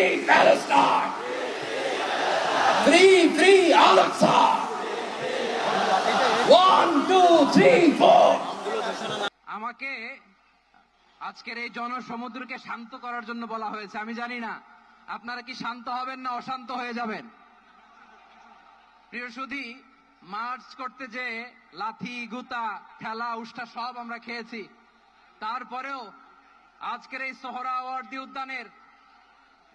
free Palestine! Free, free Al-Aqsa! One, two, three, four! আমাকে আজকের এই জনসমুদ্রকে শান্ত করার জন্য বলা হয়েছে আমি জানি না আপনারা কি শান্ত হবেন না অশান্ত হয়ে যাবেন প্রিয় সুধী মার্চ করতে যে লাথি গুতা ঠেলা উষ্টা সব আমরা খেয়েছি তারপরেও আজকের এই সোহরাওয়ার্দী উদ্যানের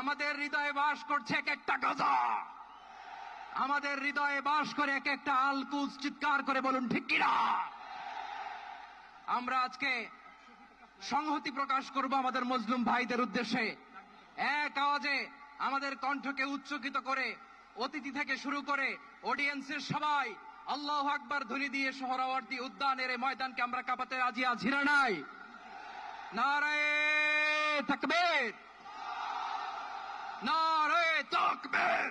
আমাদের হৃদয়ে বাস করছে এক একটা গাজা। আমাদের হৃদয়ে বাস করে এক একটা আলকুজ চিৎকার করে বলুন, ঠিক কিনা? আমরা আজকে সংহতি প্রকাশ করব আমাদের মজলুম ভাইদের উদ্দেশ্যে। এক আওয়াজে আমাদের কণ্ঠকে উচ্চকিত করে, অতিথি থেকে শুরু করে অডিয়েন্সের সবাই আল্লাহ আকবার ধ্বনি দিয়ে সোহরাওয়ার্দী উদ্যানের এই ময়দানকে আমরা কাঁপাতে রাজি না নাই? নারায় তাকবীর নারায়ে তাকবীর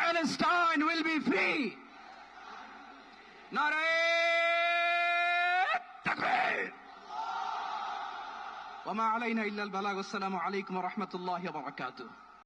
Palestine will be free. نعرة تكبير وما علينا إلا البلاغ. والسلام عليكم ورحمة الله وبركاته.